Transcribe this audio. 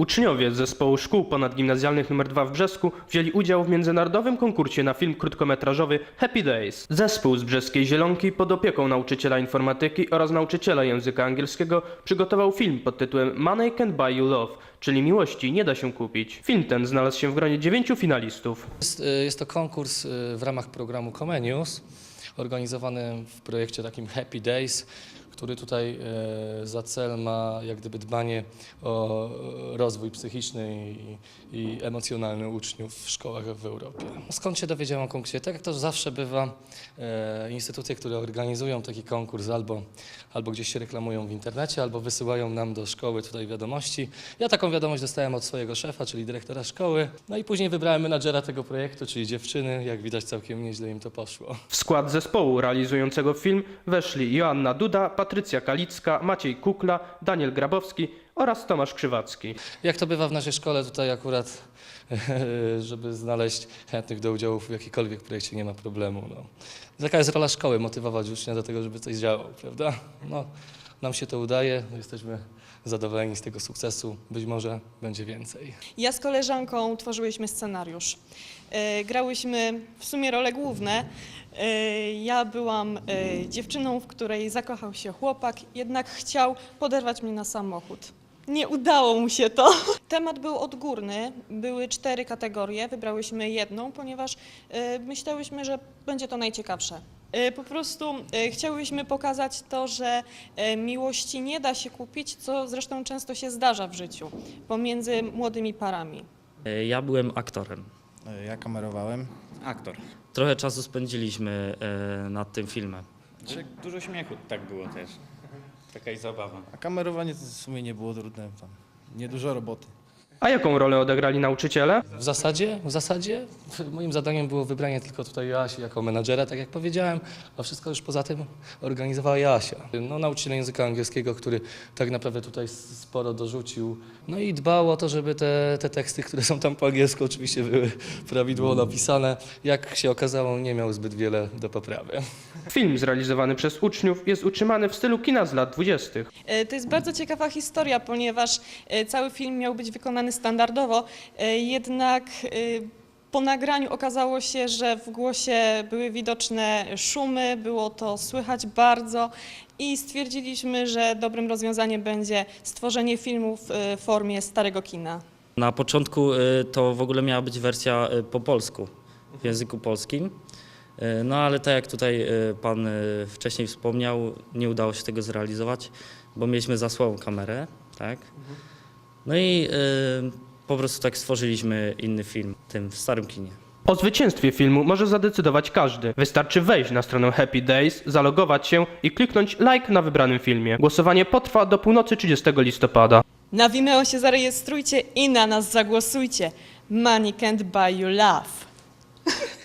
Uczniowie z zespołu szkół ponadgimnazjalnych nr 2 w Brzesku wzięli udział w międzynarodowym konkursie na film krótkometrażowy Happy Days. Zespół z brzeskiej Zielonki pod opieką nauczyciela informatyki oraz nauczyciela języka angielskiego przygotował film pod tytułem Money Can Buy You Love, czyli miłości nie da się kupić. Film ten znalazł się w gronie dziewięciu finalistów. Jest, y, jest to konkurs y, w ramach programu Comenius, organizowany w projekcie takim Happy Days, który tutaj e, za cel ma jak gdyby dbanie o e, rozwój psychiczny i, i emocjonalny uczniów w szkołach w Europie. Skąd się dowiedziałem o konkursie? Tak jak to zawsze bywa, e, instytucje, które organizują taki konkurs albo, albo gdzieś się reklamują w internecie, albo wysyłają nam do szkoły tutaj wiadomości. Ja taką wiadomość dostałem od swojego szefa, czyli dyrektora szkoły, no i później wybrałem menadżera tego projektu, czyli dziewczyny. Jak widać całkiem nieźle im to poszło. W skład zespołu realizującego film weszli Joanna Duda, Patrycja Kalicka, Maciej Kukla, Daniel Grabowski oraz Tomasz Krzywacki. Jak to bywa w naszej szkole, tutaj akurat, żeby znaleźć chętnych do udziału w jakikolwiek projekcie nie ma problemu. No. Taka jest rola szkoły, motywować ucznia do tego, żeby coś działał, prawda? No, nam się to udaje, jesteśmy zadowoleni z tego sukcesu, być może będzie więcej. Ja z koleżanką tworzyłyśmy scenariusz. E, Grałyśmy w sumie role główne. E, Ja byłam e, dziewczyną, w której zakochał się chłopak, jednak chciał poderwać mnie na samochód. Nie udało mu się to. Temat był odgórny, były cztery kategorie, wybrałyśmy jedną, ponieważ myślałyśmy, że będzie to najciekawsze. E, Po prostu e, chciałyśmy pokazać to, że e, miłości nie da się kupić, co zresztą często się zdarza w życiu pomiędzy młodymi parami. Ja byłem aktorem. Ja kamerowałem. Aktor. Trochę czasu spędziliśmy nad tym filmem. Dużo śmiechu tak było też. Taka i zabawa. A kamerowanie to w sumie nie było trudne. Tam niedużo roboty. A jaką rolę odegrali nauczyciele? W zasadzie, w zasadzie moim zadaniem było wybranie tylko tutaj Joasi jako menadżera, tak jak powiedziałem, a wszystko już poza tym organizowała Joasia. No, nauczyciel języka angielskiego, który tak naprawdę tutaj sporo dorzucił. No i dbał o to, żeby te, te teksty, które są tam po angielsku oczywiście były prawidłowo napisane. Jak się okazało, nie miał zbyt wiele do poprawy. Film zrealizowany przez uczniów jest utrzymany w stylu kina z lat 20. E, To jest bardzo ciekawa historia, ponieważ e, cały film miał być wykonany standardowo, e, jednak e, po nagraniu okazało się, że w głosie były widoczne szumy, było to słychać bardzo i stwierdziliśmy, że dobrym rozwiązaniem będzie stworzenie filmu w e, formie starego kina. Na początku to w ogóle miała być wersja po polsku, w języku polskim. No ale tak jak tutaj pan wcześniej wspomniał, nie udało się tego zrealizować, bo mieliśmy za słabą kamerę, tak? No i e, po prostu tak stworzyliśmy inny film, tym w starym kinie. O zwycięstwie filmu może zadecydować każdy. Wystarczy wejść na stronę Happy Days, zalogować się i kliknąć like na wybranym filmie. Głosowanie potrwa do północy 30 listopada. Na Vimeo się zarejestrujcie i na nas zagłosujcie. Money can't buy you love.